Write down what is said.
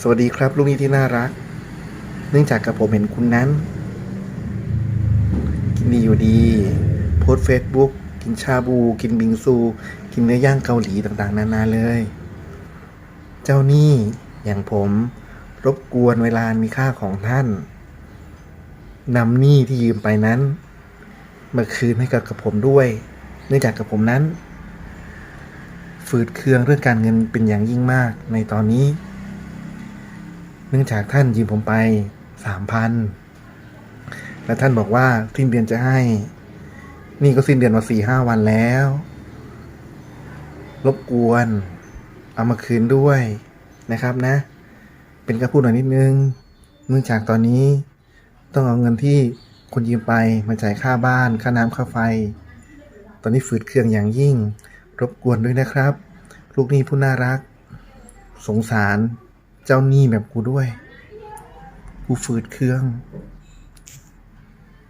สวัสดีครับ ลูกนี้ที่น่ารัก เนื่องจากกับผมเห็นคุณนั้น กินดีอยู่ดี โพสเฟซบุ๊กกินชาบู กินบิงซู กินเนื้อย่างเกาหลีต่างๆ นานาเลย เจ้านี้อย่างผมรบกวนเวลามีค่าของท่านนำหนี้ที่ยืมไปนั้น มาคืนให้กับกับผมด้วย เนื่องจากกับผมนั้น ฝืดเคืองเรื่องการเงินเป็นอย่างยิ่งมากในตอนนี้ เนื่องจากท่านยืมผมไปสามพันและท่านบอกว่าสิ้นเดือนจะให้ นี่ก็สิ้นเดือนมาสี่ห้าวันแล้ว รบกวน เอามาคืนด้วยนะครับนะ เป็นการพูดหน่อยนิดนึง เนื่องจากตอนนี้ ต้องเอาเงินที่คนยืมไปมาจ่ายค่าบ้าน ค่าน้ำค่าไฟ ตอนนี้ฝืดเครื่องอย่างยิ่ง รบกวนด้วยนะครับ ลูกนี้ผู้น่ารัก สงสาร เจ้าหนี้แบบกูด้วย กูฝืดเครื่อง